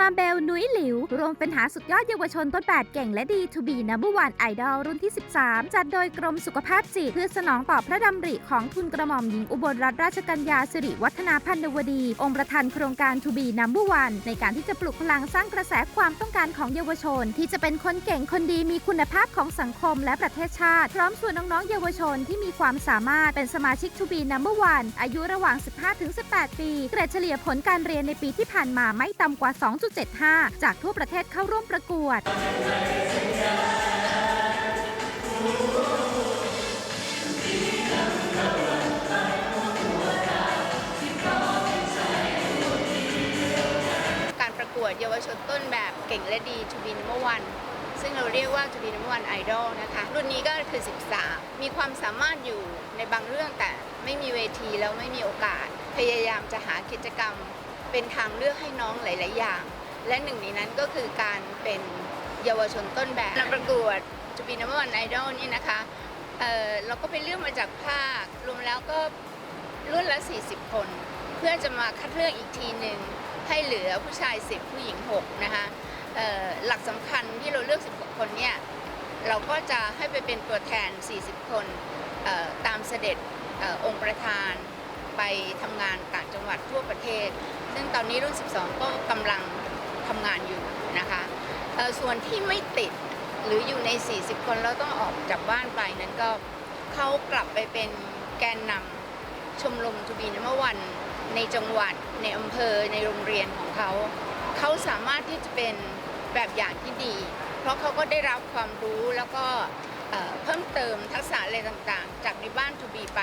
มาเบลนุ้ยหลิว รวมเป็นหาสุดยอดเยาวชนต้นแบบเก่งและดี to be number one idol รุ่นที่ 13 จัดโดยกรมสุขภาพจิตเพื่อสนองตอบพระดำริของทุนกระหม่อมหญิงอุบลรัตนราชกัญญาสิริวัฒนาพันนวดี องค์ประธานโครงการ to be number one ในการที่จะปลุกพลังสร้างกระแสความต้องการของเยาวชน ที่จะเป็นคนเก่งคนดีมีคุณภาพของสังคมและประเทศชาติ พร้อมส่วนน้องๆเยาวชนที่มีความสามารถเป็นสมาชิก to be number one อายุระหว่าง 15-18 ปี เกรดเฉลี่ยผลการเรียนในปีที่ผ่านมาไม่ต่ำกว่า75 จากทั่วประเทศเข้าร่วมประกวดการประกวดเยาวชนต้นแบบเก่งและดี To be number one ซึ่งเราเรียกว่า To be number one idol นะคะ รุ่นนี้ก็คือ 13 มีความสามารถอยู่ในบางเรื่องแต่ไม่มีเวทีแล้วไม่มีโอกาส พยายามจะหากิจกรรม เป็นทางเลือกให้น้องหลาย ๆ อย่าง และหนึ่งในนั้นก็คือการเป็นเยาวชนต้นแบบการประกวด To be number one idol นี่นะคะเอ่อเราก็ไปเลือกมาจากภาค รวมแล้วก็รุ่นละ 40 คน เพื่อจะมาคัดเลือกอีกทีหนึ่งให้เหลือผู้ชาย 10 ผู้หญิง 6 นะคะเอ่อหลักสำคัญที่เราเลือก 16 คนเนี่ยเราก็จะให้ไปเป็นตัวแทน 40 คนเอ่อตามเสด็จเออองค์ประธานไปทำงานต่างจังหวัดทั่วประเทศ ซึ่งตอนนี้รุ่น 12 ก็กำลังทำงานอยู่นะคะส่วนที่ไม่ติดหรืออยู่ใน 40 คนแล้วต้องออกจากบ้านไปนั้นก็เขากลับไปเป็นแกนนำชมรมทูบีนเมื่อวันในจังหวัดในอำเภอในโรงเรียนของเขาเขาสามารถที่จะเป็นแบบอย่างที่ดี เพราะเขาก็ได้รับความรู้แล้วก็เอ่อเพิ่มเติมทักษะอะไรต่างๆ จากในบ้านทูบีไป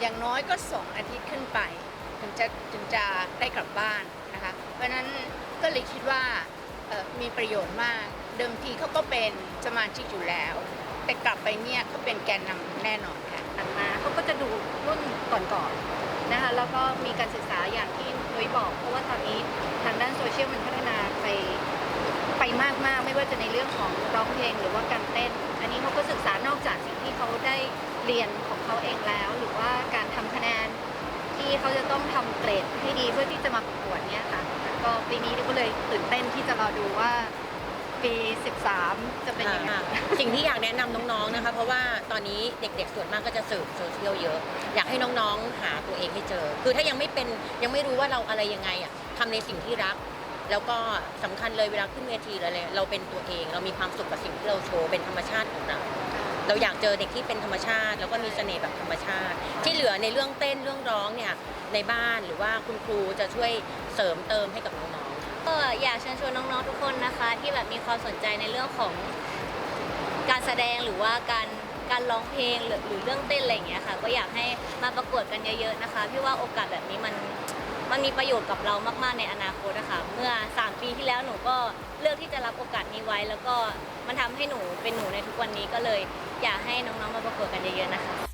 อย่างน้อยก็สองอาทิตย์ขึ้นไป ถึงจะถึงจะได้กลับบ้านนะคะ เพราะฉะนั้นก็เลยคิดว่ามีประโยชน์มาก เดิมทีเขาก็เป็นสมาชิกอยู่แล้ว แต่กลับไปเนี่ยเขาเป็นแกนนำแน่นอนค่ะผ่านมาเขาก็จะดูรุ่นก่อนๆนะคะแล้วก็มีการศึกษาอย่างที่นุ้ยบอก เพราะว่าตอนนี้ทางด้านโซเชียลมันพัฒนาไปไปมากๆ ไม่ว่าจะในเรื่องของร้องเพลงหรือว่าการเต้น อันนี้เขาก็ศึกษานอกจากสิ่งที่เขาได้เรียนของเขาเองแล้ว หรือว่าการทำคะแนน ที่เขาจะต้องทำเกรดให้ดีเพื่อที่จะมาประกวดเนี่ยค่ะ ก็ปีนี้ก็เลยตื่นเต้นที่จะรอดูว่าปี 13 จะเป็นยังไง อ่าสิ่งที่อยากแนะนำน้องๆนะคะ เพราะว่าตอนนี้เด็กๆส่วนมากก็จะสืบโซเชียลเยอะ อยากให้น้องๆหาตัวเองให้เจอ คือถ้ายังไม่เป็นยังไม่รู้ว่าเราอะไรยังไงอะทำในสิ่งที่รัก แล้วก็สำคัญเลยเวลาขึ้นเวทีแล้วเลยเราเป็นตัวเอง เรามีความสุขกับสิ่งที่เราโชว์เป็นธรรมชาติของเรา เราอยากเจอเด็กที่เป็นธรรมชาติ แล้วก็มีเสน่ห์แบบธรรมชาติ ที่เหลือในเรื่องเต้นเรื่องร้องเนี่ยในบ้านหรือว่าคุณครูจะช่วยเสริมเติมให้กับน้องๆก็อยากเชิญชวนน้องๆทุกคนนะคะ ที่แบบมีความสนใจในเรื่องของการแสดงหรือว่าการการร้องเพลงหรือหรือเรื่องเต้นอะไรอย่างเงี้ยค่ะ ก็อยากให้มาประกวดกันเยอะๆนะคะพี่ว่าโอกาสแบบนี้มัน มันมีประโยชน์กับเรามาก ๆ ในอนาคตนะคะเมื่อ 3 ปีที่แล้วหนูก็เลือกที่จะรับโอกาสนี้ไว้ แล้วก็มันทำให้หนูเป็นหนูในทุกวันนี้ก็เลย อยากให้น้องๆมาประกวดกันเยอะๆนะคะ